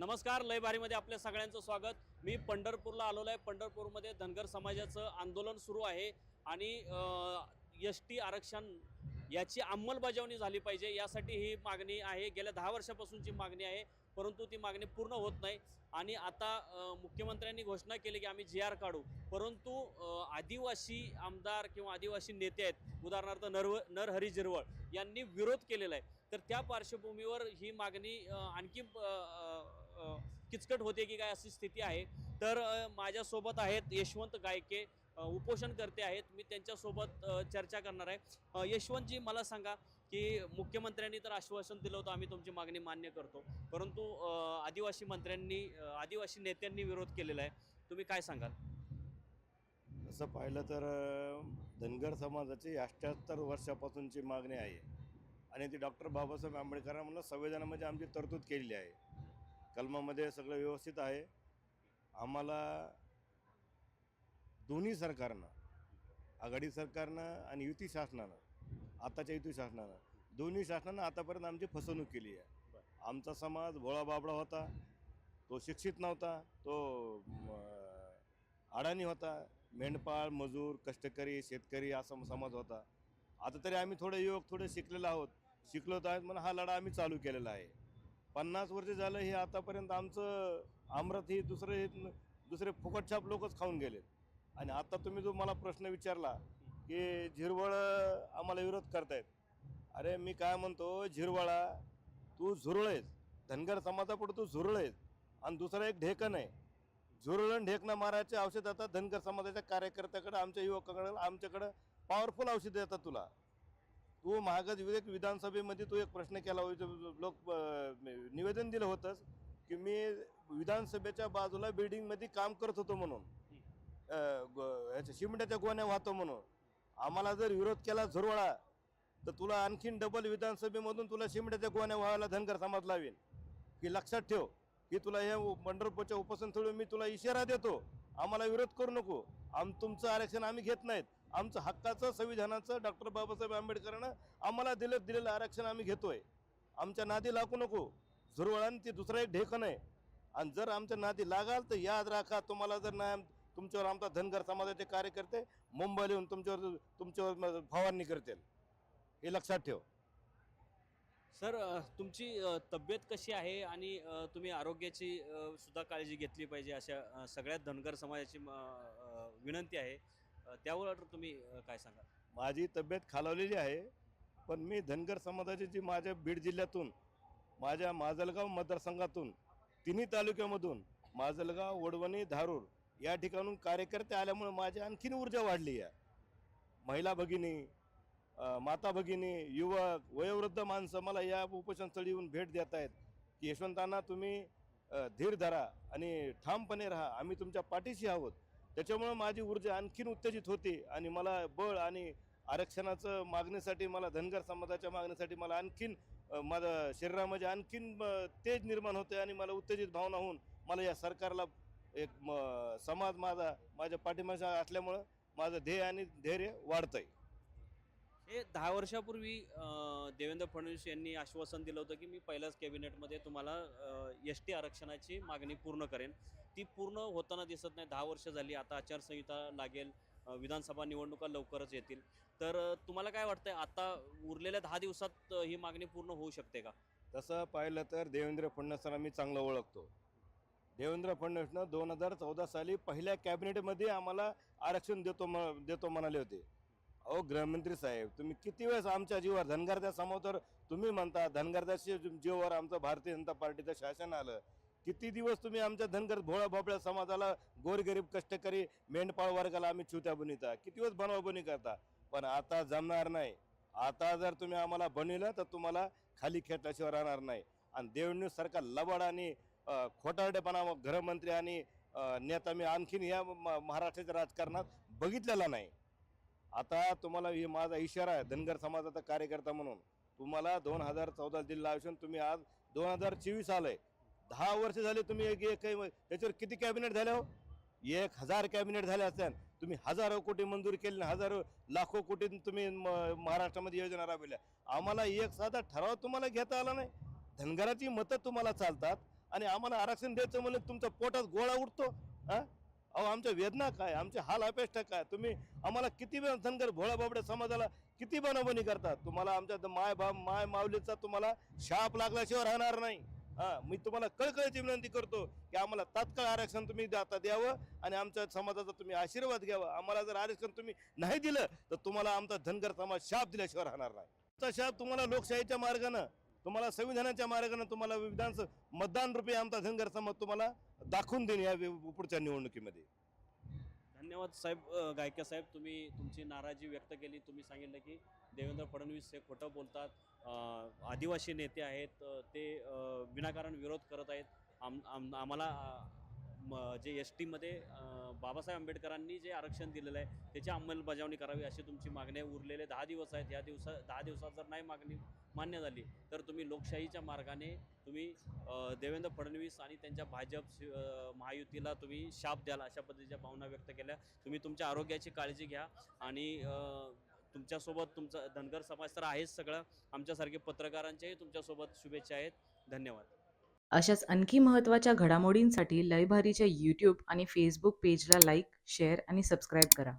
नमस्कार लयबारीमध्ये आपल्या सगळ्यांचं स्वागत. मी पंढरपूरला आलेलो आहे. पंढरपूरमध्ये धनगर समाजाचं आंदोलन सुरू आहे आणि एस टी आरक्षण याची अंमलबजावणी झाली पाहिजे यासाठी ही मागणी आहे. गेल्या दहा वर्षापासूनची मागणी आहे परंतु ती मागणी पूर्ण होत नाही. आणि आता मुख्यमंत्र्यांनी घोषणा केली की आम्ही जी आर काढू. परंतु आदिवासी आमदार किंवा आदिवासी नेते आहेत उदाहरणार्थ नरव नरहरी झिरवळ यांनी विरोध केलेला आहे. तर त्या पार्श्वभूमीवर ही मागणी आणखी किचकट होते की काय अशी स्थिती आहे. तर माझ्यासोबत आहेत यशवंत गायके उपोषण करते आहेत. मी त्यांच्यासोबत चर्चा करणार आहे. यशवंतजी मला सांगा की मुख्यमंत्र्यांनी तर आश्वासन दिलं होतं आम्ही तुमची मागणी मान्य करतो. परंतु आदिवासी मंत्र्यांनी आदिवासी नेत्यांनी विरोध केलेला आहे. तुम्ही काय सांगाल? तसं पाहिलं तर धनगर समाजाची अठ्ठ्याहत्तर वर्षापासूनची मागणी आहे. आणि ती डॉक्टर बाबासाहेब आंबेडकरांना संविधानामध्ये आमची तरतूद केलेली आहे. कलमामध्ये सगळं व्यवस्थित आहे. आम्हाला दोन्ही सरकारनं आघाडी सरकारनं आणि युती शासनानं आताच्या युती शासनानं दोन्ही शासनानं आतापर्यंत आमची फसवणूक केली आहे. आमचा समाज भोळा बाबडा होता तो शिक्षित नव्हता तो अडाणी होता. मेंढपाळ मजूर कष्टकरी शेतकरी असा समाज होता. आता तरी आम्ही थोडे युवक थोडे शिकलेलो आहोत. शिकलो तर आहेत म्हणून हा लढा आम्ही चालू केलेला आहे. पन्नास वर्ष झालं हे आतापर्यंत आमचं आमरत ही दुसरे दुसरे फुकटछाप लोकच खाऊन गेलेत. आणि आता तुम्ही जो मला प्रश्न विचारला की झिरवळ आम्हाला विरोध करतायत. अरे मी काय म्हणतो झिरवळा तू झुरळ आहेस. धनगर समाजापुढे तू झुरळ आहेस. आणि दुसरं एक ढेकण आहे. झुरळण ढेकणं मारायचे औषध आता धनगर समाजाच्या कार्यकर्त्याकडं आमच्या युवकाकडं आमच्याकडं पॉवरफुल औषध येतात तुला. तू महागज विवेक विधानसभेमध्ये तू एक प्रश्न केला होता लोक निवेदन दिलं होतंस की मी विधानसभेच्या बाजूला बिल्डिंगमध्ये काम करत होतो म्हणून. ग- ह्याच्या शिमड्याच्या गोण्या वाहतो म्हणून. आम्हाला जर विरोध केला झुरवळा तर तुला आणखीन डबल विधानसभेमधून तुला शिमड्याच्या गोण्या व्हायला धनगर समाज लावेन. की लक्षात ठेव की तुला हे पंढरपूरच्या उपोषण मी तुला इशारा देतो. आम्हाला विरोध करू नको. आम तुमचं आरक्षण आम्ही घेत नाहीत. आमचं हक्काचं संविधानाचं डॉक्टर बाबासाहेब आंबेडकरानं आम्हाला दिलं दिलेलं आरक्षण आम्ही घेतोय. आमच्या नादी लागू नको. झुरवळान ती दुसरं एक ढेकण आहे. आणि जर आमच्या नादी लागाल तर याद राखा तुम्हाला जर नाही तुमच्यावर आमचा धनगर समाजाचे कार्यकर्ते मुंबईला येऊन तुमच्यावर तुमच्यावर फवारणी करतील. हे लक्षात ठेव. सर तुमची तब्येत कशी आहे आणि तुम्ही आरोग्याची सुद्धा काळजी घेतली पाहिजे अशा सगळ्यात धनगर समाजाची विनंती आहे. त्यावर तुम्ही काय सांगा माझी तब्येत खालावलेली आहे पण मी धनगर समाजाची जी माझ्या बीड जिल्ह्यातून माझ्या माजलगाव मतदारसंघातून तिन्ही तालुक्यामधून माजलगाव वडवणी धारूर या ठिकाणून कार्यकर्ते आल्यामुळे माझी आणखीन ऊर्जा वाढली आहे. महिला भगिनी माता भगिनी युवक वयोवृद्ध माणसं मला या उपोषणस्थळी येऊन भेट देत आहेत. की यशवंतांना तुम्ही धीर धरा आणि ठामपणे राहा. आम्ही तुमच्या पाठीशी आहोत. त्याच्यामुळं माझी ऊर्जा आणखीन उत्तेजित होते आणि मला बळ आणि आरक्षणाचं मागणीसाठी मला धनगर समाजाच्या मागणीसाठी मला आणखीन माझ्या शरीरामध्ये आणखीन तेज निर्माण होते आणि मला उत्तेजित भावना होऊन मला या सरकारला एक म, समाज माझा माझ्या पाठिंबा असल्यामुळं माझं ध्येय आणि धैर्य वाढतंय. हे दहा वर्षापूर्वी देवेंद्र फडणवीस यांनी आश्वासन दिलं होतं की मी पहिल्याच कॅबिनेटमध्ये तुम्हाला एस टी आरक्षणाची मागणी पूर्ण करेन. ती पूर्ण होताना दिसत नाही. दहा वर्ष झाली आता आचारसंहिता लागेल विधानसभा निवडणुका लवकरच येतील. तर तुम्हाला काय वाटतंय? आता उरलेल्या दहा दिवसात ही मागणी पूर्ण होऊ शकते का? तसं पाहिलं तर देवेंद्र फडणवीसांना मी चांगलं ओळखतो. देवेंद्र फडणवीसनं दोन हजार चौदा साली पहिल्या कॅबिनेटमध्ये आम्हाला आरक्षण देतो म देतो म्हणाले होते. अहो गृहमंत्री साहेब तुम्ही किती वेळेस आमच्या जीवावर धनगरद्यासमोर तर तुम्ही म्हणता धनगरद्याशी जीवावर आमचं भारतीय जनता पार्टीचं शासन आलं. किती दिवस तुम्ही आमच्या धनगर भोळा भोपळ्या समाजाला गोरगरीब कष्टकरी मेंढपाळ वर्गाला आम्ही छुत्या बनविता किती दिवस बनवाबनी करता? पण आता जमणार नाही. आता जर तुम्ही आम्हाला बनविलं तर तुम्हाला खाली खेटल्याशिवाय राहणार नाही. आणि देवेंद्र सरकार लबाड आणि खोटारडेपणा गृहमंत्री आणि नेता मी आणखीन या म- महाराष्ट्राच्या राजकारणात बघितलेला नाही. आता तुम्हाला हे माझा इशारा आहे धनगर समाजाचा कार्यकर्ता म्हणून. तुम्हाला दोन हजार चौदा दिलेला असून तुम्ही आज दोन हजार चोवीस आलं आहे दहा वर्ष झाले तुम्ही एक एक त्याच्यावर किती कॅबिनेट झाले हो? एक हजार कॅबिनेट झाले असल्यान तुम्ही हजारो कोटी मंजूर केले हजारो लाखो कोटी तुम्ही म- महाराष्ट्रामध्ये योजना राबविल्या. आम्हाला एक साधा ठराव तुम्हाला घेता आला नाही. धनगराची मतं तुम्हाला चालतात आणि आम्हाला आरक्षण द्यायचं म्हणलं तुमच्या पोटात गोळा उठतो. हां? अहो आमच्या वेदना काय? आमचे हाल अपेष्टा काय? तुम्ही आम्हाला किती वेळ धनगर भोळा बाबड्या समाजाला किती बनवणी करतात तुम्हाला आमच्या माय बा माय माऊलीचा तुम्हाला शाप लागल्याशिवाय राहणार नाही. हा मी तुम्हाला कळकळीची विनंती करतो की आम्हाला तात्काळ आरक्षण तुम्ही आता द्यावं आणि आमच्या समाजाचा तुम्ही आशीर्वाद घ्यावा. आम्हाला जर आरक्षण तुम्ही नाही दिलं तर तुम्हाला आमचा धनगर समाज शाप दिल्याशिवाय राहणार नाही. आमचा शाप तुम्हाला लोकशाहीच्या मार्गानं तुम्हाला संविधानाच्या मार्गानं तुम्हाला विधान मतदान रुपये आमचा धनगर समाज तुम्हाला दाखवून देईन या पुढच्या निवडणुकीमध्ये. धन्यवाद साहेब अ, गायके साहेब तुम्ही तुमची नाराजी व्यक्त केली. तुम्ही सांगितलं की देवेंद्र फडणवीस हे खोटं बोलतात. आदिवासी नेते आहेत ते विनाकारण विरोध करत आहेत. आम आम आम्हाला म- जे एस टीमध्ये बाबासाहेब आंबेडकरांनी जे आरक्षण दिलेलं आहे त्याची अंमलबजावणी करावी अशी तुमची मागणी आहे. उरलेले दहा दिवस आहेत. या दिवसा दहा दिवसात जर नाही मागणी मान्य झाली. तर तुम्ही लोकशाहीच्या मार्गाने तुम्ही देवेंद्र फडणवीस आणि त्यांच्या भाजप महायुतीला तुम्ही शाप द्याल अशा पद्धतीच्या भावना व्यक्त केल्या. तुम्ही तुमच्या आरोग्याची काळजी घ्या आणि तुमच्यासोबत तुमचा धनगर समाज तर आहेच सगळं. आमच्यासारखे पत्रकारांच्याही तुमच्यासोबत शुभेच्छा आहेत. धन्यवाद. अशाच आणखी महत्त्वाच्या घडामोडींसाठी लयभारीच्या यूट्यूब आणि फेसबुक पेजला लाईक शेअर आणि सबस्क्राईब करा.